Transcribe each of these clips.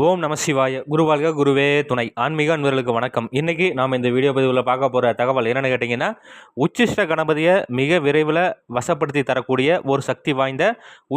ஓம் நம சிவாய. குருவாழ்க குருவே துணை. ஆன்மீக அன்பர்களுக்கு வணக்கம். இன்றைக்கி நாம் இந்த வீடியோ பதிவில் பார்க்க போகிற தகவல் என்னென்னு கேட்டிங்கன்னா உச்சிஷ்ட கணபதியை மிக விரைவில் வசப்படுத்தி தரக்கூடிய ஒரு சக்தி வாய்ந்த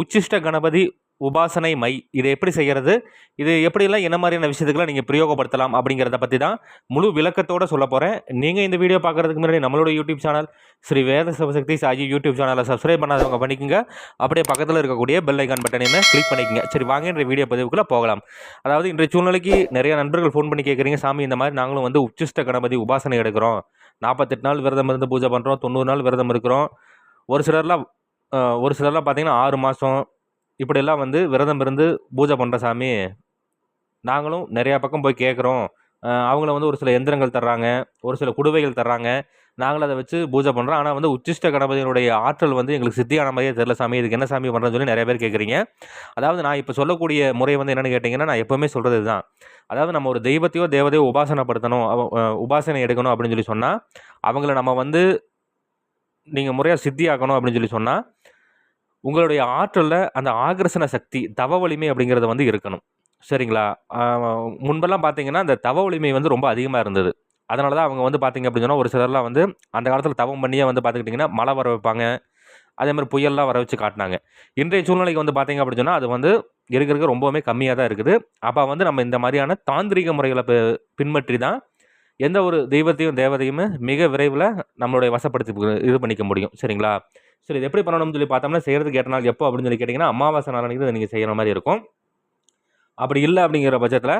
உச்சிஷ்ட கணபதி உபாசனை மை இதை எப்படி செய்கிறது இது எப்படிலாம் என்ன மாதிரியான விஷயத்துக்குலாம் நீங்கள் பிரயோகப்படுத்தலாம் அப்படிங்கிறத பற்றி தான் முழு விளக்கத்தோடு சொல்ல போகிறேன் நீங்கள் இந்த வீடியோ பார்க்குறதுக்கு முன்னாடி நம்மளோட YouTube channel Sri Veda Sivasakthi Saji YouTube சேனலை சப்ஸ்கிரைப் பண்ணாதவங்க பண்ணிக்கோங்க. அப்படியே பக்கத்தில் இருக்கக்கூடிய பெல் ஐக்கான் பட்டனையுமே கிளிக் பண்ணிக்கோங்க. சரி வாங்க இந்த வீடியோ பதிவுக்குள்ளே போகலாம். அதாவது இன்றைய சூழ்நிலைக்கு நிறைய நண்பர்கள் ஃபோன் பண்ணி கேட்குறீங்க. சாமி இந்த மாதிரி நாங்களும் வந்து உச்சிஷ்ட கணபதி உபாசனை எடுக்கிறோம். நாற்பத்தெட்டு நாள் விரதம் இருந்து பூஜை பண்ணுறோம் தொண்ணூறு நாள் விரதம் இருக்கிறோம். ஒரு சிலர்லாம் ஒரு சிலர்லாம் பார்த்தீங்கன்னா ஆறு மாதம் இப்படியெல்லாம் வந்து விரதம் இருந்து பூஜை பண்ணுற சாமி நாங்களும் நிறையா பக்கம் போய் கேட்குறோம். அவங்கள வந்து ஒரு சில எந்திரங்கள் தர்றாங்க ஒரு சில குடுவைகள் தர்றாங்க. நாங்களும் அதை வச்சு பூஜை பண்ணுறோம் ஆனால் வந்து உச்சிஷ்ட கணபதியினுடைய ஆற்றல் வந்து எங்களுக்கு சித்தியான மாதிரியே தெரில சாமி. இதுக்கு என்ன சாமி பண்ணுறதுன்னு சொல்லி நிறைய பேர் கேட்குறீங்க. அதாவது நான் இப்போ சொல்லக்கூடிய முறை வந்து என்னென்னு கேட்டிங்கன்னா நான் எப்போவுமே சொல்கிறது தான் அதாவது நம்ம ஒரு தெய்வத்தையோ தேவதையோ உபாசனைப்படுத்தணும் அவ உபாசனை எடுக்கணும் அப்படின்னு சொல்லி சொன்னால் அவங்கள நம்ம வந்து நீங்கள் முறையாக சித்தியாக்கணும் அப்படின்னு சொல்லி சொன்னால் உங்களுடைய ஆற்றலில் அந்த ஆகர்ஷண சக்தி தவ வலிமை அப்படிங்கிறது வந்து இருக்கணும். சரிங்களா? முன்பெல்லாம் பார்த்தீங்கன்னா அந்த தவ வலிமை வந்து ரொம்ப அதிகமாக இருந்தது. அதனால தான் அவங்க வந்து பார்த்தீங்க அப்படின்னு சொன்னால் ஒரு சிலர்லாம் வந்து அந்த காலத்தில் தவம் பண்ணியே வந்து பார்த்துக்கிட்டிங்கன்னா மழை வர வைப்பாங்க. அதே மாதிரி புயல்லாம் வர வச்சு காட்டினாங்க. இன்றைய சூழ்நிலைக்கு வந்து பார்த்தீங்க அப்படின்னு சொன்னால் அது வந்து இருக்க இருக்க ரொம்பவுமே கம்மியாக தான் இருக்குது. அப்போ வந்து நம்ம இந்த மாதிரியான தாந்திரிக முறைகளை பின்பற்றி தான் எந்த ஒரு தெய்வத்தையும் தேவதையுமே மிக விரைவில் நம்மளுடைய வசப்படுத்தி இது பண்ணிக்க முடியும். சரிங்களா? சரி இது எப்படி பண்ணணும்னு சொல்லி பார்த்தோம்னா செய்கிறதுக்கு எட்டு நாள் எப்போ அப்படின்னு சொல்லி கேட்டிங்கன்னா அமாவாசை நாள் நீங்கள் செய்கிற மாதிரி இருக்கும். அப்படி இல்லை அப்படிங்கிற பட்சத்தில்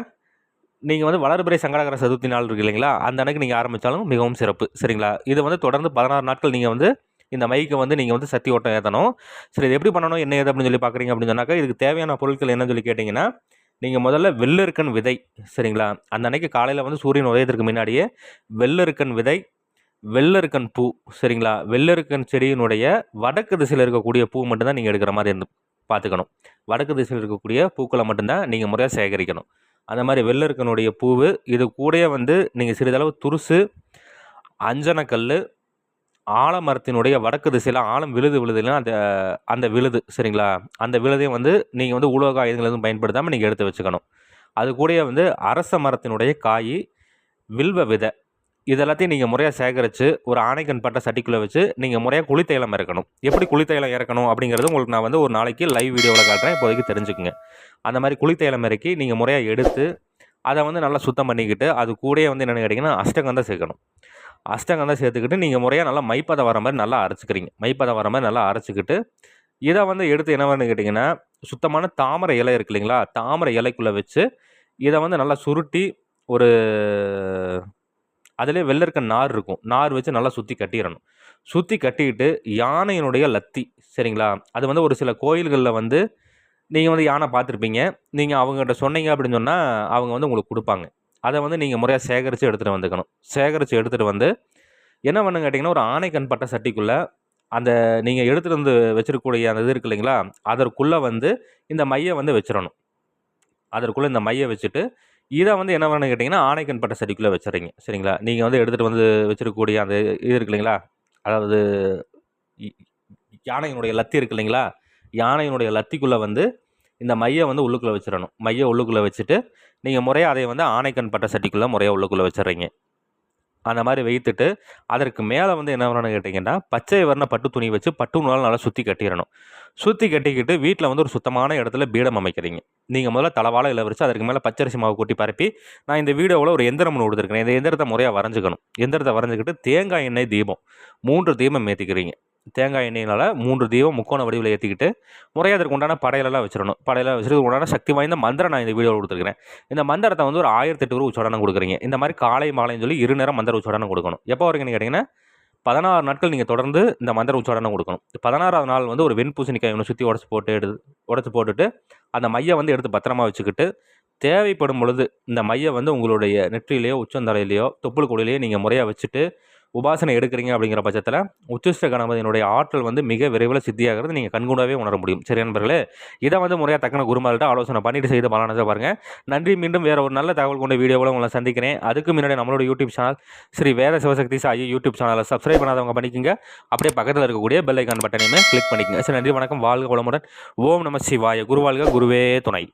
நீங்கள் வந்து வளர்பிறை சங்கடகர சதுர்த்தி நாள் இருக்கு இல்லைங்களா? அந்த அன்னைக்கு நீங்கள் ஆரம்பித்தாலும் மிகவும் சிறப்பு. சரிங்களா? இது வந்து தொடர்ந்து பதினாறு நாட்கள் நீங்கள் வந்து இந்த மைக்கை வந்து நீங்கள் வந்து சக்தி ஓட்டம் ஏற்றணும் சரி இது எப்படி பண்ணணும்? என்ன ஏது அப்படின்னு சொல்லி பார்க்குறீங்க அப்படின்னு சொன்னாக்கா இதுக்கு தேவையான பொருட்கள் என்னன்னு சொல்லி கேட்டிங்கன்னா நீங்கள் முதல்ல வெள்ளருக்கன் விதை சரிங்களா? அந்த அன்னைக்கு காலையில் வந்து சூரியன் உதயத்திற்கு முன்னாடியே வெள்ளருக்கன் விதை வெள்ளருக்கன் பூ சரிங்களா? வெள்ளருக்கன் செடியினுடைய வடக்கு திசையில் இருக்கக்கூடிய பூ மட்டும்தான் நீங்கள் எடுக்கிற மாதிரி இருந்து பார்த்துக்கணும். வடக்கு திசையில் இருக்கக்கூடிய பூக்களை மட்டும்தான் நீங்கள் முறையாக சேகரிக்கணும். அந்த மாதிரி வெள்ளருக்கனுடைய பூவு இது கூடயே வந்து நீங்கள் சிறிதளவு துருசு அஞ்சனக்கல் ஆலமரத்தினுடைய வடக்கு திசையில் ஆலம் விழுது விழுதுன்னா அந்த அந்த விழுது சரிங்களா? அந்த விழுதையும் வந்து நீங்கள் வந்து உலோக ஆயுதங்கள் எதுவும் பயன்படுத்தாமல் நீங்கள் எடுத்து வச்சுக்கணும். அது கூடயே வந்து அரச மரத்தினுடைய காய் வில்வ விதை இதெல்லாத்தையும் நீங்கள் முறையாக சேகரித்து ஒரு ஆணைக்கண் பட்ட சட்டிக்குள்ளே வச்சு நீங்கள் முறையாக குளித்தைலம் இறக்கணும். எப்படி குளித்தைலம் இறக்கணும் அப்படிங்கிறது உங்களுக்கு நான் வந்து ஒரு நாளைக்கு லைவ் வீடியோவில் காட்டுறேன். இப்போதைக்கு தெரிஞ்சுக்குங்க. அந்த மாதிரி குளித்தைலம் இறக்கி நீங்கள் முறையாக எடுத்து அதை வந்து நல்லா சுத்தம் பண்ணிக்கிட்டு அது கூடயே வந்து என்னென்னு கேட்டிங்கன்னா அஷ்டகந்தான் சேர்க்கணும். அஷ்டகந்தான் சேர்த்துக்கிட்டு நீங்கள் முறையாக நல்லா மைப்பதை வர மாதிரி நல்லா அரைச்சிக்கிறீங்க. மைப்பதை வர மாதிரி நல்லா அரைச்சிக்கிட்டு இதை வந்து எடுத்து என்ன கேட்டிங்கன்னா சுத்தமான தாமரை இலை இருக்கு இல்லைங்களா? தாமரை இலைக்குள்ளே வச்சு இதை வந்து நல்லா சுருட்டி ஒரு அதிலே வெள்ளருக்க நார் இருக்கும். நார் வச்சு நல்லா சுற்றி கட்டிடணும். சுற்றி கட்டிக்கிட்டு யானையினுடைய லத்தி சரிங்களா? அது வந்து ஒரு சில கோயில்களில் வந்து நீங்கள் வந்து யானை பார்த்துருப்பீங்க. நீங்கள் அவங்ககிட்ட சொன்னீங்க அப்படின்னு சொன்னால் அவங்க வந்து உங்களுக்கு கொடுப்பாங்க. அதை வந்து நீங்கள் முறையாக சேகரித்து எடுத்துகிட்டு வந்துக்கணும். சேகரித்து எடுத்துகிட்டு வந்து என்ன பண்ணுங்க கேட்டிங்கன்னா ஒரு ஆணைக்கண் பட்ட சட்டிக்குள்ளே அந்த நீங்கள் எடுத்துகிட்டு வந்து வச்சிருக்கக்கூடிய அந்த இது இருக்கு இல்லைங்களா? அதற்குள்ளே வந்து இந்த மையை வந்து வச்சிடணும். அதற்குள்ளே இந்த மையை வச்சுட்டு இதை வந்து என்ன பண்ணு கேட்டிங்கன்னா ஆணைக்கண் பட்ட செடிக்குள்ளே வச்சுறீங்க. சரிங்களா? நீங்கள் வந்து எடுத்துகிட்டு வந்து வச்சிருக்கக்கூடிய அந்த இது இருக்கு இல்லைங்களா? அதாவது யானையினுடைய லத்தி இருக்கு இல்லைங்களா? யானையினுடைய லத்திக்குள்ளே வந்து இந்த மையை வந்து உள்ளுக்குள்ளே வச்சிடணும் மையை உள்ளுக்குள்ளே வச்சுட்டு நீங்கள் முறையாக அதை வந்து ஆணைக்கண் பட்ட சட்டிக்குள்ளே முறையாக உள்ளுக்குள்ளே வச்சிடுறீங்க அந்த மாதிரி வைத்துட்டு அதற்கு மேலே வந்து என்ன பண்ணணும்னு கேட்டிங்கன்னா பச்சை வர்ண பட்டு துணி வச்சு பட்டு நூலால் நல்லா சுற்றி கட்டிடணும் சுற்றி கட்டிக்கிட்டு வீட்டில் வந்து ஒரு சுத்தமான இடத்துல பீடம் அமைக்கிறீங்க. நீங்கள் முதல்ல தளவாழ இலை வரிச்சு அதற்கு மேலே பச்சரிசி மாவு கொட்டி பரப்பி நான் இந்த வீடியோவில் ஒரு எந்திரம் ஒன்று கொடுத்துருக்கேன். இந்த எந்திரத்தை முறையாக வரைஞ்சிக்கணும். எந்திரத்தை வரைஞ்சிக்கிட்டு தேங்காய் எண்ணெய் தீபம் மூன்று தீபம் ஏற்றிக்கிறீங்க தேங்காய் எண்ணெயினால் மூன்று தீபம் முக்கோண வடிவில் ஏற்றிக்கிட்டு முறையாக அதற்கு உண்டான படையலெல்லாம் வச்சிடணும். படையெல்லாம் வச்சுட்டு உண்டான சக்தி வாய்ந்த மந்திரம் நான் இந்த வீடியோவில் கொடுத்துருக்கிறேன். இந்த மந்திரத்தை வந்து ஒரு ஆயிரத்தெட்டு ரூபா உச்சாடனம் கொடுக்குறீங்க. இந்த மாதிரி காலை மாலைன்னு சொல்லி இரு நேரம் மந்திர உச்சாடனம் கொடுக்கணும். எப்போ வரைக்கும்னு கேட்டிங்கன்னா பதினாறு நாட்கள் நீங்கள் தொடர்ந்து இந்த மந்திர உச்சாடனம் கொடுக்கணும். பதினாறாவது நாள் வந்து ஒரு வெண்பூசணிக்காய் ஒன்று சுற்றி உடச்சி போட்டு எடுத்து உடச்சி போட்டுட்டு அந்த மையை வந்து எடுத்து பத்திரமா வச்சுக்கிட்டு தேவைப்படும் பொழுது இந்த மையை வந்து உங்களுடைய நெற்றிலேயோ உச்சந்தலையிலையோ தொப்புள் கொடியிலையோ நீங்கள் முறையாக வச்சுட்டு உபாசனை எடுக்கிறீங்க அப்படிங்கிற பட்சத்தில் உச்சிஷ்ட கணபதியினுடைய ஆற்றல் வந்து மிக விரைவில் சித்தியாகிறது நீங்கள் கண்கூடாவே உணர முடியும். சரி நண்பர்களே இதை வந்து முறையாக தக்கன குருமார்கிட்ட ஆலோசனை பண்ணிட்டு செய்து பலனதை பாருங்கள் நன்றி மீண்டும் வேறு ஒரு நல்ல தகவல் கொண்ட வீடியோவில் உங்களை சந்திக்கிறேன். அதுக்கு முன்னாடி நம்மளோட YouTube channel Sri Veda Sivasakthi Sai YouTube சேனலை சப்ஸ்கிரைப் பண்ணாதவங்க பண்ணிக்கோங்க. அப்படியே பக்கத்தில் இருக்கக்கூடிய பெல் ஐக்கான் பட்டனையுமே கிளிக் பண்ணிக்கோங்க. சரி நன்றி வணக்கம். வாழ்க வளமுடன். ஓம் நம சிவாய. குருவாழ்க குருவே துணை.